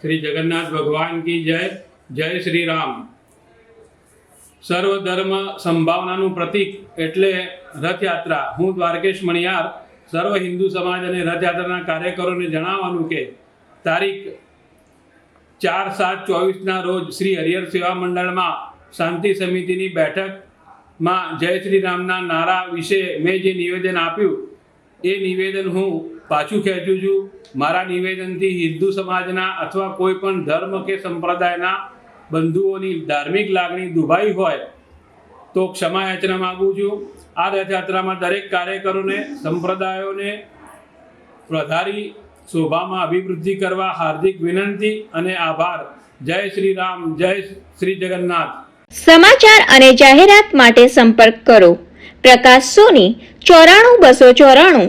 શ્રી જગન્નાથ ભગવાન કી જય જય શ્રી રામ. સર્વ ધર્મ સંભાવનાનું પ્રતીક એટલે રથયાત્રા. હું દ્વારકેશ મણિયાર, સર્વ હિન્દુ સમાજ અને રથયાત્રાના કાર્યકરોને જણાવવાનું કે તારીખ ચાર સાત ચોવીસના રોજ શ્રી હરિહર સેવા મંડળમાં શાંતિ સમિતિની બેઠકમાં જય શ્રી રામના નારા વિશે મેં જે નિવેદન આપ્યું, એ નિવેદન હું પાછું ખેંચું છું, મારા નિવેદનથી હિન્દુ સમાજના અથવા કોઈ પણ ધર્મ કે સંપ્રદાયના બંધુઓની ધાર્મિક લાગણી દુભાઈ હોય, તો ક્ષમા યાચના માગું છું. આ રથયાત્રામાં દરેક કાર્યકરોને, સંપ્રદાયોને વધારી શોભામાં અભિવૃદ્ધિ કરવા હાર્દિક વિનંતી અને આભાર. જય શ્રી રામ, જય શ્રી જગન્નાથ. સમાચાર અને જાહેરાત માટે સંપર્ક કરો. પ્રકાશ સોની, ચોરાણું બસો ચોરાણું.